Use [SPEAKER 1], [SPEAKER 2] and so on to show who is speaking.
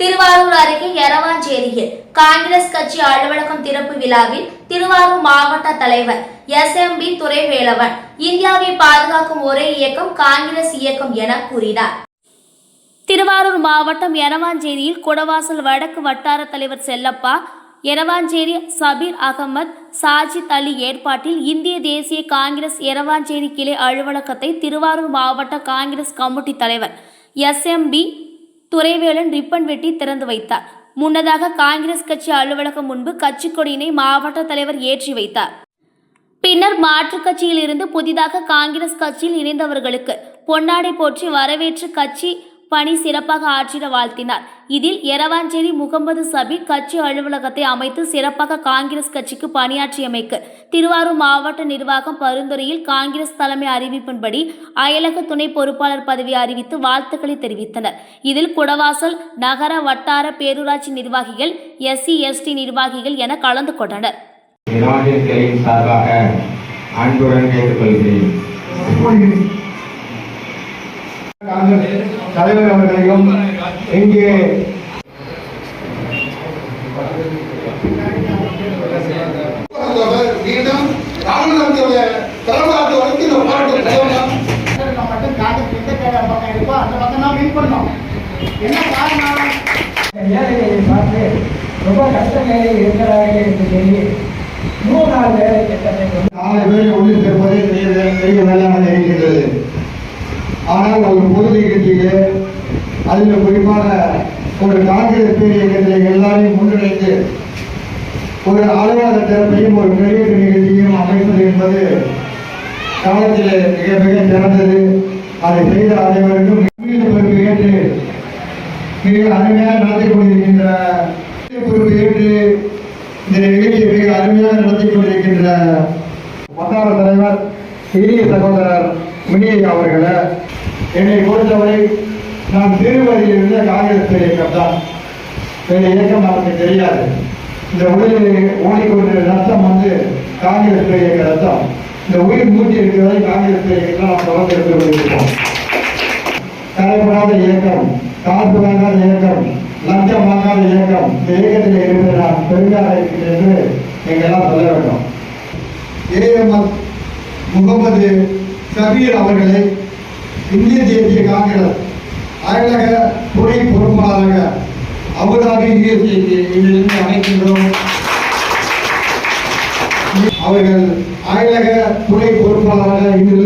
[SPEAKER 1] திருவாரூர் அருகே எரவாஞ்சேரியில் காங்கிரஸ் கட்சி அலுவலகம் திறப்பு விழாவில் திருவாரூர் மாவட்ட தலைவர் எஸ் எம் பி துறைவேலவன் இந்தியாவை பாதுகாக்கும் ஒரே இயக்கம் காங்கிரஸ் இயக்கம் என கூறினார். திருவாரூர் மாவட்டம் எரவாஞ்சேரியில் குடவாசல் வடக்கு வட்டார தலைவர் செல்லப்பா எரவாஞ்சேரி சபீர் அகமது சாஜித் அலி ஏற்பாட்டில் இந்திய தேசிய காங்கிரஸ் எரவாஞ்சேரி கிளை அலுவலகத்தை திருவாரூர் மாவட்ட காங்கிரஸ் கமிட்டி தலைவர் S M P Duraivelan ribbon வெட்டி திறந்து வைத்தார். முன்னதாக காங்கிரஸ் கட்சி அலுவலகம் முன்பு கட்சி கொடியினை மாவட்ட தலைவர் ஏற்றி வைத்தார். பின்னர் மாற்றுக் கட்சியில் இருந்து புதிதாக காங்கிரஸ் கட்சியில் இணைந்தவர்களுக்கு பொன்னாடை போற்றி வரவேற்று கட்சி பணி சிறப்பாக ஆற்றிட வாழ்த்தினார். இதில் எரவாஞ்சேரி முகமது சபி கட்சி அலுவலகத்தை அமைத்து சிறப்பாக காங்கிரஸ் கட்சிக்கு பணியாற்றியமைக்கு திருவாரூர் மாவட்ட நிர்வாகம் பரிந்துரையில் காங்கிரஸ் தலைமை அறிவிப்பின்படி அயலக துணை பொறுப்பாளர் பதவி அறிவித்து வாழ்த்துக்களை தெரிவித்தனர். இதில் குடவாசல் நகர வட்டார பேரூராட்சி நிர்வாகிகள் எஸ்சி எஸ்டி நிர்வாகிகள் என கலந்து கொண்டனர்.
[SPEAKER 2] சார்பாக அன்புடன் கேட்டுக்கொள்கிறேன்.
[SPEAKER 3] காங்கிரஸ் தலைவர் அவர்களையும் இங்கே
[SPEAKER 4] என்ன காரணம்?
[SPEAKER 5] ஏழைகளை பார்த்து ரொம்ப கஷ்ட நிலையில் இருக்கிறார்கள் என்று சொல்லி
[SPEAKER 3] ஆனால் ஒரு பொது நிகழ்ச்சியிலே அதில் குறிப்பாக ஒரு காங்கிரஸ் பெரிய இயக்கத்தில் எல்லாரையும் ஒன்றிணைத்து ஒரு அலுவலக திறப்பையும் ஒரு பெரிய நிகழ்ச்சியும் அமைப்பது என்பது காலத்தில் மிக மிக சிறந்தது. அதை செய்த அனைவருக்கும் பொறுப்பு ஏற்று மிக அருமையாக நடத்தி கொண்டிருக்கின்ற பொறுப்பு ஏற்று இந்த நிகழ்ச்சியை மிக அருமையாக நடத்தி கொண்டிருக்கின்ற வட்டார தலைவர் இனிய சகோதரர் முனியை அவர்களை என்னை பொறுத்தவரை நான் திருவரியிலிருந்து காங்கிரஸ் இயக்கம் தான் வேறு இயக்கம் நமக்கு தெரியாது. இந்த உயிரில் ஓடிக்கொண்ட ரத்தம் வந்து காங்கிரஸ் இயக்க ரத்தம் இந்த உயிர் மூட்டி இருக்கிறதை காங்கிரஸ் இயக்கத்தில் நாம் தொடர்ந்து எடுத்து கொண்டிருக்கிறோம். கரைபடாத இயக்கம் காசு வாங்காத இயக்கம் லஞ்சம் வாங்காத இயக்கம் இந்த இயக்கத்தில் இருப்பது நான் பெருமையாக இருக்கிறேன் என்று எங்கெல்லாம் சொல்ல வேண்டும். ஏஎம்எஸ் முகமது சபீர் அவர்களை இந்திய தேசிய காங்கிரஸ் அயலக துணை பொறுப்பாளராக அபுதாபி யூஎஸ்ஏக்கு இதிலிருந்து அழைக்கின்றோம் அவர்கள் அயலக துணை பொறுப்பாளராக இன்று